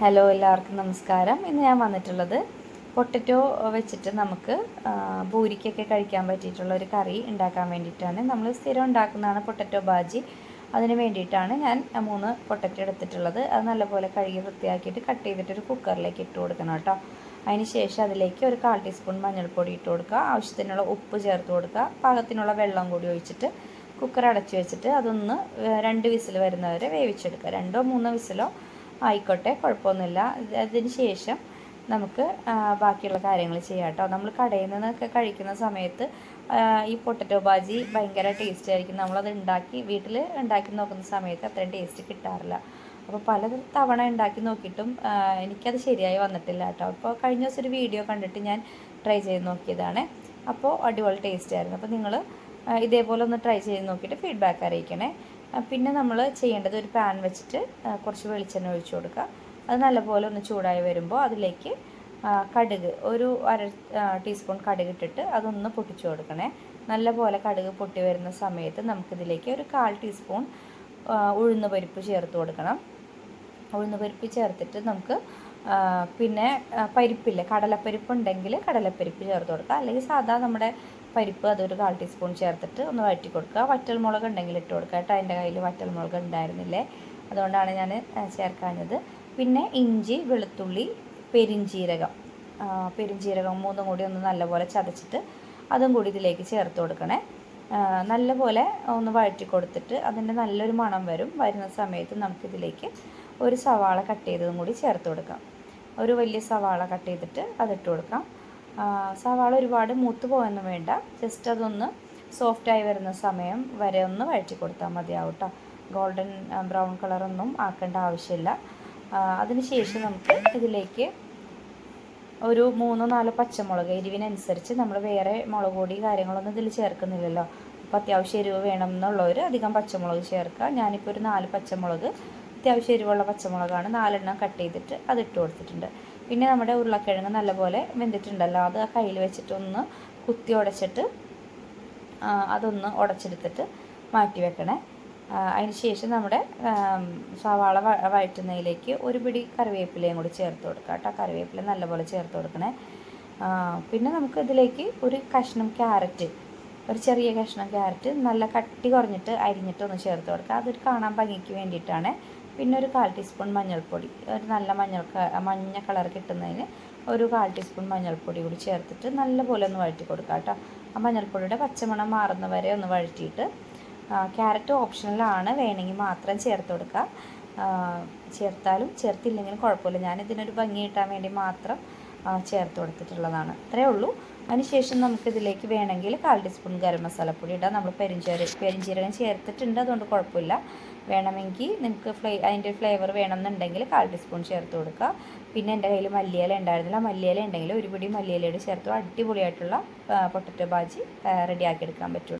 Hello എല്ലാവർക്കും നമസ്കാരം. ഇന്ന് ഞാൻ വന്നിട്ടുള്ളത് പൊട്ടറ്റോ വെച്ചിട്ട് നമുക്ക് പൂരിക്കൊക്കെ കഴിക്കാൻ പറ്റിയിട്ടുള്ള ഒരു കറി ഉണ്ടാക്കാൻ വേണ്ടിയിട്ടാണ്. നമ്മൾ സ്ഥിരം ഉണ്ടാക്കുന്നതാണ് പൊട്ടറ്റോ ബാജി. അതിന് വേണ്ടിയിട്ടാണ് ഞാൻ മൂന്ന് പൊട്ടറ്റോ എടുത്തിട്ടുള്ളത്. അത് നല്ലപോലെ കഴുകി വൃത്തിയാക്കിയിട്ട് കട്ട് ചെയ്തിട്ട് ഒരു കുക്കറിലേക്ക് ഇട്ട് കൊടുക്കണം കേട്ടോ. അതിന് ശേഷം അതിലേക്ക് ഒരു കാൽ ടീസ്പൂൺ മഞ്ഞൾപ്പൊടി ഇട്ട് കൊടുക്കുക. ആവശ്യത്തിനുള്ള ഉപ്പ് ചേർത്ത് കൊടുക്കുക. പാകത്തിനുള്ള വെള്ളം കൂടി ഒഴിച്ചിട്ട് കുക്കർ അടച്ചു വെച്ചിട്ട് അതൊന്ന് രണ്ട് വിസിൽ വരുന്നവരെ വേവിച്ചെടുക്കുക. രണ്ടോ മൂന്നോ വിസിലോ ആയിക്കോട്ടെ കുഴപ്പമൊന്നുമില്ല. അതിന് ശേഷം നമുക്ക് ബാക്കിയുള്ള കാര്യങ്ങൾ ചെയ്യാം കേട്ടോ. നമ്മൾ കടയിൽ നിന്നൊക്കെ കഴിക്കുന്ന സമയത്ത് ഈ പൊട്ടറ്റോ ബാജി ഭയങ്കര ടേസ്റ്റ് ആയിരിക്കും. നമ്മളത് ഉണ്ടാക്കി വീട്ടിൽ ഉണ്ടാക്കി നോക്കുന്ന സമയത്ത് അത്രയും ടേസ്റ്റ് കിട്ടാറില്ല. അപ്പോൾ പല തവണ ഉണ്ടാക്കി നോക്കിയിട്ടും എനിക്കത് ശരിയായി വന്നിട്ടില്ല കേട്ടോ. അപ്പോൾ കഴിഞ്ഞ ദിവസം ഒരു വീഡിയോ കണ്ടിട്ട് ഞാൻ ട്രൈ ചെയ്ത് നോക്കിയതാണ്. അപ്പോൾ അടിപൊളി ടേസ്റ്റ് ആയിരുന്നു. അപ്പോൾ നിങ്ങൾ ഇതേപോലെ ഒന്ന് ട്രൈ ചെയ്ത് നോക്കിയിട്ട് ഫീഡ്ബാക്ക് അറിയിക്കണേ. പിന്നെ നമ്മൾ ചെയ്യേണ്ടത് ഒരു പാൻ വെച്ചിട്ട് കുറച്ച് വെളിച്ചെണ്ണ ഒഴിച്ചു കൊടുക്കുക. അത് നല്ലപോലെ ഒന്ന് ചൂടായി വരുമ്പോൾ അതിലേക്ക് കടുക് ഒരു അര ടീസ്പൂൺ കടുക് ഇട്ടിട്ട് അതൊന്ന് പൊട്ടിച്ചു കൊടുക്കണേ. നല്ലപോലെ കടുക് പൊട്ടി വരുന്ന സമയത്ത് നമുക്കിതിലേക്ക് ഒരു കാൽ ടീസ്പൂൺ ഉഴുന്ന് പരിപ്പ് ചേർത്ത് കൊടുക്കണം. ഉഴുന്ന് പരിപ്പ് ചേർത്തിട്ട് നമുക്ക് പിന്നെ പരിപ്പില്ല? കടലപ്പരിപ്പ് ഉണ്ടെങ്കിൽ കടലപ്പരിപ്പ് ചേർത്ത് കൊടുക്കുക. അല്ലെങ്കിൽ സാധാ നമ്മുടെ പരിപ്പ് അതൊരു കാൽ ടീസ്പൂൺ ചേർത്തിട്ട് ഒന്ന് വഴറ്റി കൊടുക്കുക. വറ്റൽമുളക് ഉണ്ടെങ്കിൽ ഇട്ട് കൊടുക്കുക. കേട്ടോ എന്റെ കയ്യിൽ വറ്റൽമുളക് ഉണ്ടായിരുന്നില്ലേ? അതുകൊണ്ടാണ് ഞാൻ ചേർക്കാഞ്ഞത്. പിന്നെ ഇഞ്ചി വെളുത്തുള്ളി പെരിഞ്ചീരകം. പെരിഞ്ചീരകം മൂന്നും കൂടി ഒന്ന് നല്ലപോലെ ചതച്ചിട്ട് അതും കൂടി ഇതിലേക്ക് ചേർത്ത് കൊടുക്കണേ. നല്ലപോലെ ഒന്ന് വഴറ്റി കൊടുത്തിട്ട് അതിന്റെ നല്ലൊരു മണം വരും. വരുന്ന സമയത്ത് നമുക്കിതിലേക്ക് ഒരു സവാള കട്ട് ചെയ്തതും കൂടി ചേർത്ത് കൊടുക്കാം. ഒരു വലിയ സവാള കട്ട് ചെയ്തിട്ട് അതിട്ട് കൊടുക്കാം. സവാള ഒരുപാട് മൂത്ത് പോകാനൊന്നും വേണ്ട. ജസ്റ്റ് അതൊന്ന് സോഫ്റ്റായി വരുന്ന സമയം വരെ ഒന്ന് വഴറ്റി കൊടുത്താൽ മതിയാവും കേട്ടോ ഗോൾഡൻ ബ്രൗൺ കളറൊന്നും ആക്കേണ്ട ആവശ്യമില്ല. അതിനുശേഷം നമുക്ക് ഇതിലേക്ക് ഒരു മൂന്നോ നാലോ പച്ചമുളക് എരിവിനനുസരിച്ച് നമ്മൾ വേറെ മുളക് പൊടി കാര്യങ്ങളൊന്നും ഇതിൽ ചേർക്കുന്നില്ലല്ലോ. അപ്പോൾ അത്യാവശ്യം എരിവ് വേണം എന്നുള്ളവർ അധികം പച്ചമുളക് ചേർക്കുക. ഞാനിപ്പോൾ ഒരു നാല് പച്ചമുളക് അത്യാവശ്യം എരിവുള്ള പച്ചമുളകാണ്. നാലെണ്ണം കട്ട് ചെയ്തിട്ട് അതിട്ട് കൊടുത്തിട്ടുണ്ട്. പിന്നെ നമ്മുടെ ഉരുളക്കിഴങ്ങ് നല്ലപോലെ വെന്തിട്ടുണ്ടല്ലോ. അത് കയ്യിൽ വെച്ചിട്ടൊന്ന് കുത്തി ഉടച്ചിട്ട് അതൊന്ന് ഉടച്ചെടുത്തിട്ട് മാറ്റി വെക്കണേ. അതിന് ശേഷം നമ്മുടെ സവാള വഴറ്റുന്നതിലേക്ക് ഒരു പിടി കറിവേപ്പിലയും കൂടി ചേർത്ത് കൊടുക്കുക കേട്ടോ. കറിവേപ്പില നല്ലപോലെ ചേർത്ത് കൊടുക്കണേ. പിന്നെ നമുക്ക് ഇതിലേക്ക് ഒരു കഷ്ണം ക്യാരറ്റ് ഒരു ചെറിയ കഷ്ണം ക്യാരറ്റ് നല്ല കട്ടി കുറഞ്ഞിട്ട് അരിഞ്ഞിട്ട് ഒന്ന് ചേർത്ത് കൊടുക്കുക അതൊരു കാണാൻ ഭംഗിക്ക് വേണ്ടിയിട്ടാണ്. പിന്നെ ഒരു കാൽ ടീസ്പൂൺ മഞ്ഞൾപ്പൊടി. ഒരു നല്ല മഞ്ഞൾ മഞ്ഞ കളർ കിട്ടുന്നതിന് ഒരു കാൽ ടീസ്പൂൺ മഞ്ഞൾപ്പൊടി കൂടി ചേർത്തിട്ട് നല്ലപോലെ ഒന്ന് വഴറ്റി കൊടുക്കുക കേട്ടോ. ആ മഞ്ഞൾപ്പൊടിയുടെ പച്ചമണം മാറുന്ന വരെ ഒന്ന് വഴറ്റിയിട്ട് ക്യാരറ്റ് ഓപ്ഷണലാണ് വേണമെങ്കിൽ മാത്രം ചേർത്ത് കൊടുക്കുക. ചേർത്താലും ചേർത്തില്ലെങ്കിലും കുഴപ്പമില്ല. ഞാനിതിനൊരു ഭംഗി കിട്ടാൻ വേണ്ടി മാത്രം ചേർത്ത് കൊടുത്തിട്ടുള്ളതാണ്. അത്രേ ഉള്ളൂ. അതിനുശേഷം നമുക്കിതിലേക്ക് വേണമെങ്കിൽ കാൽ ടീസ്പൂൺ ഗരം മസാലപ്പൊടി ഇടാം. നമ്മൾ പെരിഞ്ചീര പെരിഞ്ചീരകം ചേർത്തിട്ടുണ്ട് അതുകൊണ്ട് കുഴപ്പമില്ല. വേണമെങ്കിൽ നിങ്ങൾക്ക് ഫ്ലേ അതിന്റെ ഫ്ലേവർ വേണമെന്നുണ്ടെങ്കിൽ കാൽ ടീസ്പൂൺ ചേർത്ത് കൊടുക്കുക പിന്നെ എന്റെ കയ്യിൽ മല്ലിയില ഉണ്ടായിരുന്നില്ല. മല്ലിയില ഉണ്ടെങ്കിൽ ഒരു പിടി മല്ലിയിലയുടെ ചേർത്ത് അടിപൊളിയായിട്ടുള്ള പൊട്ടറ്റോ ബാജി റെഡിയാക്കി എടുക്കാൻ പറ്റും.